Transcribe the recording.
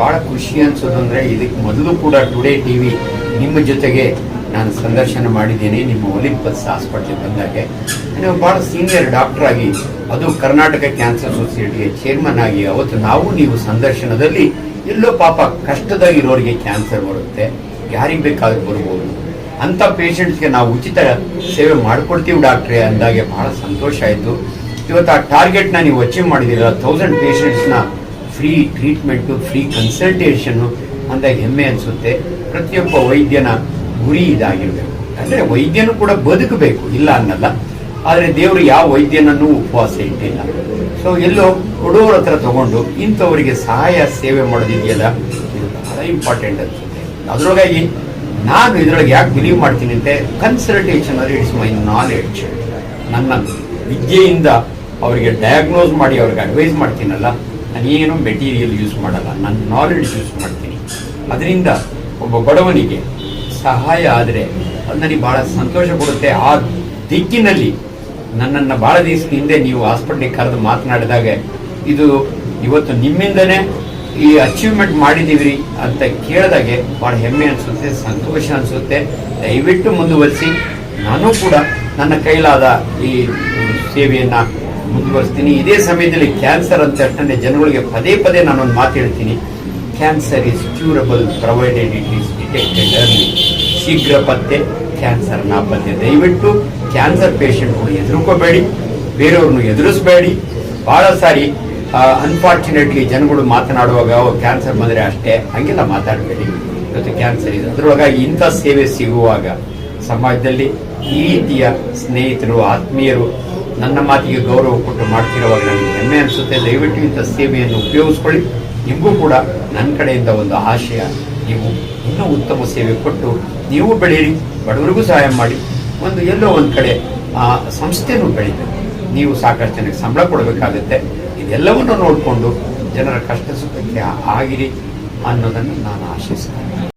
ಬಹಳ ಖುಷಿ ಅನ್ಸೋದು ಅಂದರೆ ಇದಕ್ಕೆ ಮೊದಲು ಕೂಡ ಟುಡೇ ಟಿವಿ ನಿಮ್ಮ ಜೊತೆಗೆ ನಾನು ಸಂದರ್ಶನ ಮಾಡಿದ್ದೀನಿ. ನಿಮ್ಮ ಒಲಿಂಪಸ್ ಹಾಸ್ಪಿಟ್ಲಿಗೆ ಬಂದಾಗೆ. ನೀವು ಬಹಳ ಸೀನಿಯರ್ ಡಾಕ್ಟರ್ ಆಗಿ ಅದು ಕರ್ನಾಟಕ ಕ್ಯಾನ್ಸರ್ ಸೊಸೈಟಿಗೆ ಚೇರ್ಮನ್ ಆಗಿ ಅವತ್ತು ನಾವು ನೀವು ಸಂದರ್ಶನದಲ್ಲಿ ಎಲ್ಲೋ ಪಾಪ ಕಷ್ಟದಾಗಿರೋರಿಗೆ ಕ್ಯಾನ್ಸರ್ ಬರುತ್ತೆ. ಯಾರಿಗೆ ಬೇಕಾದ್ರೂ ಬರ್ಬೋದು. ಅಂತ ಪೇಷಂಟ್ಸ್ಗೆ ನಾವು ಉಚಿತ ಸೇವೆ ಮಾಡ್ಕೊಡ್ತೀವಿ ಡಾಕ್ಟ್ರೆ ಅಂದಾಗೆ ಬಹಳ ಸಂತೋಷ ಆಯಿತು. ಇವತ್ತು ಆ ಟಾರ್ಗೆಟ್ನ ನೀವು ಅಚೀವ್ ಮಾಡಿದ್ದೀರ ತೌಸಂಡ್ ಪೇಷಂಟ್ಸ್ನ ಫ್ರೀ ಟ್ರೀಟ್ಮೆಂಟು ಫ್ರೀ ಕನ್ಸಲ್ಟೇಷನ್ನು ಅಂದಾಗ ಹೆಮ್ಮೆ ಅನಿಸುತ್ತೆ. ಪ್ರತಿಯೊಬ್ಬ ವೈದ್ಯನ ಗುರಿ ಇದಾಗಿರಬೇಕು. ಅಂದರೆ ವೈದ್ಯನು ಕೂಡ ಬದುಕಬೇಕು, ಇಲ್ಲ ಅನ್ನಲ್ಲ. ಆದರೆ ದೇವರು ಯಾವ ವೈದ್ಯನನ್ನು ಉಪವಾಸ ಇಟ್ಟಿಲ್ಲ. ಸೊ ಎಲ್ಲೋ ಕೊಡೋರ ಹತ್ರ ತಗೊಂಡು ಇಂಥವರಿಗೆ ಸಹಾಯ, ಸೇವೆ ಮಾಡೋದಿದೆಯಲ್ಲ, ಇದು ಬಹಳ ಇಂಪಾರ್ಟೆಂಟ್ ಅನ್ಸುತ್ತೆ. ಅದರೊಳಗಾಗಿ ನಾನು ಇದರೊಳಗೆ ಯಾಕೆ ಬಿಲೀವ್ ಮಾಡ್ತೀನಿ ಅಂದರೆ ಕನ್ಸಲ್ಟೇಷನ್ ಅಂದರೆ ಇಟ್ಸ್ ಮೈ ನಾಲೆಡ್ಜ್ ನನ್ನ ವಿದ್ಯೆಯಿಂದ ಅವರಿಗೆ ಡಯಾಗ್ನೋಸ್ ಮಾಡಿ, ಅವ್ರಿಗೆ ಅಡ್ವೈಸ್ ಮಾಡ್ತೀನಲ್ಲ ನಾನೇನು ಮೆಟೀರಿಯಲ್ ಯೂಸ್ ಮಾಡಲ್ಲ. ನನ್ನ ನಾಲೆಡ್ಜ್ ಯೂಸ್ ಮಾಡ್ತೀನಿ. ಅದರಿಂದ ಒಬ್ಬ ಬಡವನಿಗೆ ಸಹಾಯ ಆದರೆ ಅದು ನನಗೆ ಭಾಳ ಸಂತೋಷ ಕೊಡುತ್ತೆ. ಆ ದಿಕ್ಕಿನಲ್ಲಿ ನನ್ನನ್ನು ಭಾಳ ದಿವಸ ಹಿಂದೆ ನೀವು ಹಾಸ್ಪಿಟ್ಲಿಗೆ ಕರೆದು ಮಾತನಾಡಿದಾಗ ಇದು ಇವತ್ತು ನಿಮ್ಮಿಂದನೇ ಈ ಅಚೀವ್ಮೆಂಟ್ ಮಾಡಿದ್ದೀವಿ ಅಂತ ಕೇಳಿದಾಗೆ ಭಾಳ ಹೆಮ್ಮೆ ಅನಿಸುತ್ತೆ, ಸಂತೋಷ ಅನಿಸುತ್ತೆ. ದಯವಿಟ್ಟು ಮುಂದುವರಿಸಿ. ನಾನು ಕೂಡ ನನ್ನ ಕೈಲಾದ ಈ ಸೇವೆಯನ್ನು ಮುಂದುವರಿಸ್ತೀನಿ. ಇದೇ ಸಮಯದಲ್ಲಿ ಕ್ಯಾನ್ಸರ್ ಅಂತ ತಕ್ಷಣ ಜನಗಳಿಗೆ ಪದೇ ಪದೇ ನಾನೊಂದು ಮಾತು ಹೇಳ್ತೀನಿ. Cancer is curable provided it is detected early ಶೀಘ್ರ ಪತ್ತೆ ಕ್ಯಾನ್ಸರ್ ನಾಪತ್ತೆ ದಯವಿಟ್ಟು ಕ್ಯಾನ್ಸರ್ ಪೇಷಂಟ್ಗಳು ಹೆದರ್ಕೋಬೇಡಿ, ಬೇರೆಯವ್ರನ್ನು ಎದುರಿಸಬೇಡಿ ಭಾಳ ಸಾರಿ ಅನ್ಫಾರ್ಚುನೇಟ್ಲಿ ಜನಗಳು ಮಾತನಾಡುವಾಗ ಕ್ಯಾನ್ಸರ್ ಬಂದರೆ ಅಷ್ಟೇ, ಹಂಗೆಲ್ಲ ಮಾತಾಡಬೇಡಿ. ಇವತ್ತು ಕ್ಯಾನ್ಸರ್ ಇದೆ. ಅದರೊಳಗಾಗಿ ಇಂಥ ಸೇವೆ ಸಿಗುವಾಗ, ಸಮಾಜದಲ್ಲಿ ಈ ರೀತಿಯ ಸ್ನೇಹಿತರು, ಆತ್ಮೀಯರು ನನ್ನ ಮಾತಿಗೆ ಗೌರವ ಕೊಟ್ಟು ಮಾಡ್ತಿರುವಾಗ ನನಗೆ ಹೆಮ್ಮೆ ಅನಿಸುತ್ತೆ. ದಯವಿಟ್ಟು ಇಂಥ ಸೇವೆಯನ್ನು ಉಪಯೋಗಿಸ್ಕೊಳ್ಳಿ. ನಿಮಗೂ ಕೂಡ ನನ್ನ ಕಡೆಯಿಂದ ಒಂದು ಆಶಯ. ನೀವು ಇನ್ನೂ ಉತ್ತಮ ಸೇವೆ ಕೊಟ್ಟು ನೀವು ಬೆಳೀರಿ ಬಡವರಿಗೂ ಸಹಾಯ ಮಾಡಿ. ಒಂದು ಎಲ್ಲೋ ಒಂದು ಕಡೆ ಆ ಸಂಸ್ಥೆನೂ ಬೆಳೀಬೇಕು. ನೀವು ಸಾಕಷ್ಟು ಜನಕ್ಕೆ ಸಂಬಳ ಕೊಡಬೇಕಾಗುತ್ತೆ. ಇದೆಲ್ಲವನ್ನು ನೋಡಿಕೊಂಡು ಜನರ ಕಷ್ಟ ಸುಖಕ್ಕೆ ಆಗಿರಿ ಅನ್ನೋದನ್ನು ನಾನು ಆಶಿಸ್ತೇನೆ.